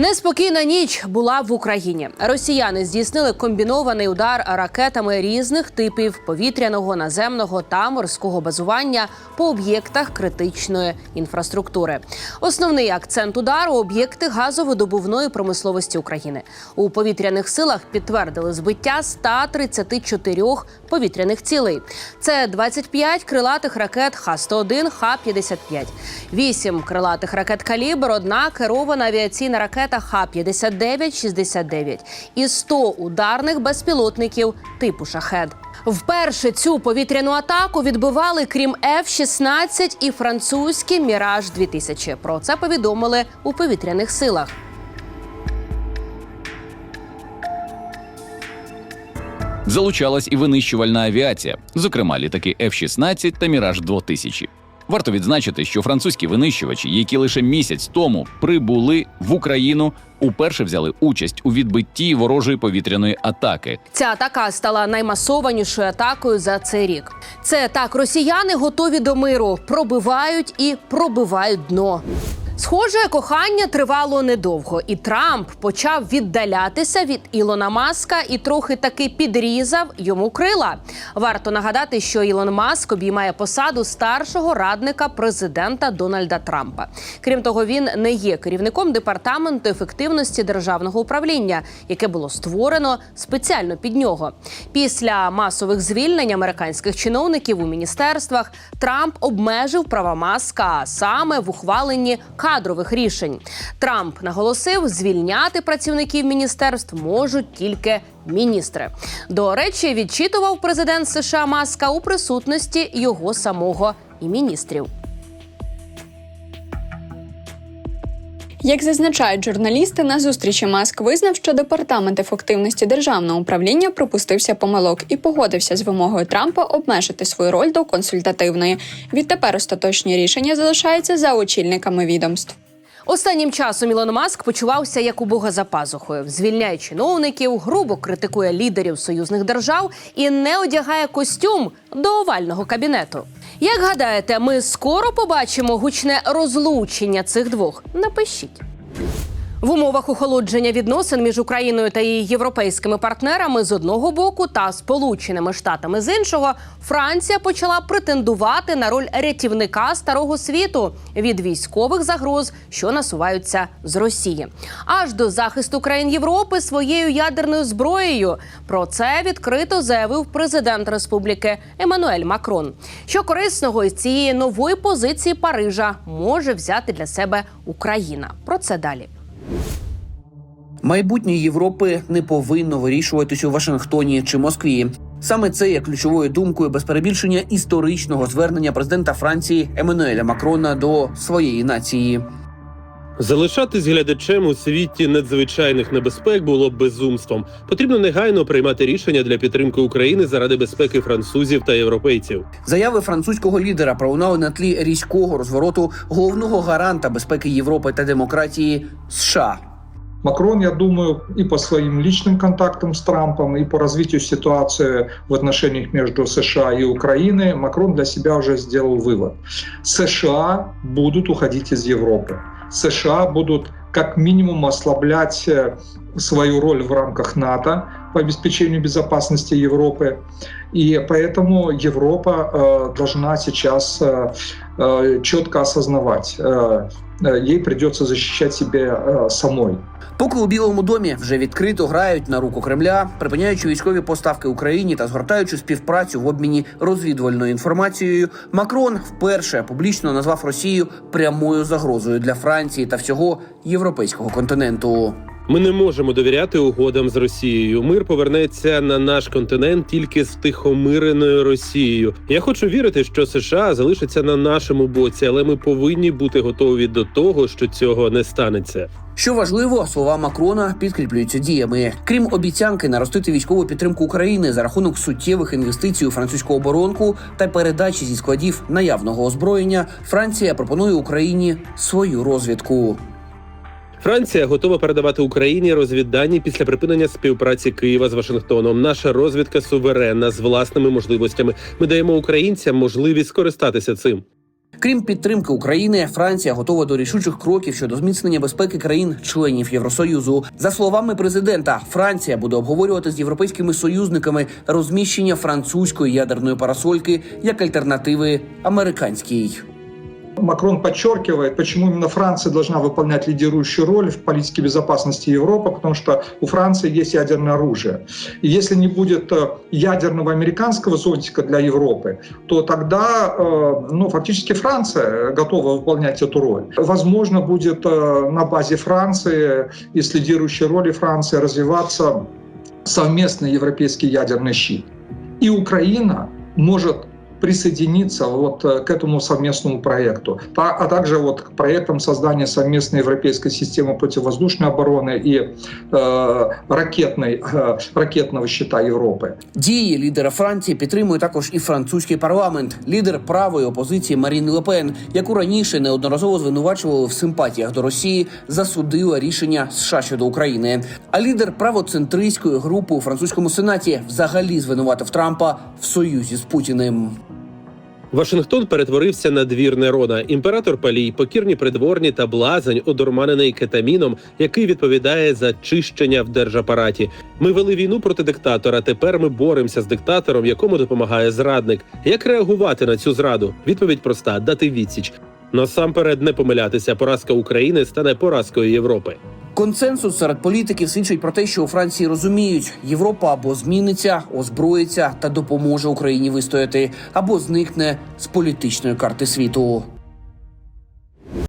Неспокійна ніч була в Україні. Росіяни здійснили комбінований удар ракетами різних типів повітряного, наземного та морського базування по об'єктах критичної інфраструктури. Основний акцент удару об'єкти газовидобувної промисловості України. У повітряних силах підтвердили збиття 134 повітряних цілей. Це 25 крилатих ракет Х-101, Х-55, 8 крилатих ракет «Калібр», одна керована авіаційна ракета Х-59-69 і 100 ударних безпілотників типу «Шахед». Вперше цю повітряну атаку відбивали крім F-16 і французький Міраж 2000 Про це повідомили у повітряних силах. Залучалась і винищувальна авіація, зокрема літаки F-16 та Міраж 2000 Варто відзначити, що французькі винищувачі, які лише місяць тому прибули в Україну, уперше взяли участь у відбитті ворожої повітряної атаки. Ця атака стала наймасованішою атакою за цей рік. Це так, росіяни готові до миру, пробивають і пробивають дно. Схоже, кохання тривало недовго, і Трамп почав віддалятися від Ілона Маска і трохи таки підрізав йому крила. Варто нагадати, що Ілон Маск обіймає посаду старшого радника президента Дональда Трампа. Крім того, він не є керівником департаменту ефективності державного управління, яке було створено спеціально під нього. Після масових звільнень американських чиновників у міністерствах Трамп обмежив права маска саме в ухваленні кадрових рішень. Трамп наголосив, звільняти працівників міністерств можуть тільки міністри. До речі, відчитував президент США Маска у присутності його самого і міністрів. Як зазначають журналісти, на зустрічі Маск визнав, що департамент ефективності державного управління пропустився помилок і погодився з вимогою Трампа обмежити свою роль до консультативної. Відтепер остаточні рішення залишаються за очільниками відомств. Останнім часом Ілон Маск почувався як у бога за пазухою, звільняє чиновників, грубо критикує лідерів союзних держав і не одягає костюм до овального кабінету. Як гадаєте, ми скоро побачимо гучне розлучення цих двох? Напишіть. В умовах охолодження відносин між Україною та її європейськими партнерами з одного боку та Сполученими Штатами з іншого, Франція почала претендувати на роль рятівника старого світу від військових загроз, що насуваються з Росії, аж до захисту країн Європи своєю ядерною зброєю. Про це відкрито заявив президент Республіки Еммануель Макрон. Що корисного із цієї нової позиції Парижа може взяти для себе Україна? Про це далі. Майбутнє Європи не повинно вирішуватись у Вашингтоні чи Москві. Саме це є ключовою думкою без перебільшення історичного звернення президента Франції Еммануеля Макрона до своєї нації. Залишатись глядачем у світі надзвичайних небезпек було б безумством. Потрібно негайно приймати рішення для підтримки України заради безпеки французів та європейців. Заяви французького лідера пролунали на тлі різкого розвороту головного гаранта безпеки Європи та демократії США. Макрон, я думаю, и по своим личным контактам с Трампом, и по развитию ситуации в отношениях между США и Украиной, Макрон для себя уже сделал вывод. США будут уходить из Европы. США будут как минимум ослаблять э, свою роль в рамках НАТО по обеспечению безопасности Европы. И поэтому Европа э, должна сейчас э, э, четко осознавать, э, э, ей придется защищать себя э, самой. Поки у Білому домі вже відкрито грають на руку Кремля, припиняючи військові поставки Україні та згортаючи співпрацю в обміні розвідувальною інформацією, Макрон вперше публічно назвав Росію прямою загрозою для Франції та всього європейського континенту. Ми не можемо довіряти угодам з Росією. Мир повернеться на наш континент тільки з втихомиреною Росією. Я хочу вірити, що США залишаться на нашому боці, але ми повинні бути готові до того, що цього не станеться. Що важливо, слова Макрона підкріплюються діями. Крім обіцянки наростити військову підтримку України за рахунок суттєвих інвестицій у французьку оборонку та передачі зі складів наявного озброєння, Франція пропонує Україні свою розвідку. Франція готова передавати Україні розвіддані після припинення співпраці Києва з Вашингтоном. Наша розвідка суверенна з власними можливостями. Ми даємо українцям можливість скористатися цим. Крім підтримки України, Франція готова до рішучих кроків щодо зміцнення безпеки країн-членів Євросоюзу. За словами президента, Франція буде обговорювати з європейськими союзниками розміщення французької ядерної парасольки як альтернативи американській. Макрон подчеркивает, почему именно Франция должна выполнять лидирующую роль в политике безопасности Европы, потому что у Франции есть ядерное оружие. И если не будет э, ядерного американского зонтика для Европы, то тогда э, ну, фактически Франция готова выполнять эту роль. Возможно, будет э, на базе Франции и с лидирующей роли Франции развиваться совместный европейский ядерный щит. И Украина может присоединиться вот э, к этому совместному проекту, Та- а также вот к проектам создания совместной европейской системы противовоздушной обороны и э, ракетной, э, ракетного щита Европы. Дії лідера Франції підтримує також і французький парламент. Лідер правої опозиції Марін Лепен, яку раніше неодноразово звинувачували в симпатіях до Росії, засудила рішення США щодо України. А лідер правоцентристської групи у французькому сенаті взагалі звинуватив Трампа в союзі з Путіним. Вашингтон перетворився на двір Нерона. Імператор Палій, покірні придворні та блазень, одурманений кетаміном, який відповідає за чищення в держапараті. Ми вели війну проти диктатора. Тепер ми боремося з диктатором, якому допомагає зрадник. Як реагувати на цю зраду? Відповідь проста: дати відсіч. Насамперед не помилятися. Поразка України стане поразкою Європи. Консенсус серед політиків свідчить про те, що у Франції розуміють, Європа або зміниться, озброїться та допоможе Україні вистояти, або зникне з політичної карти світу.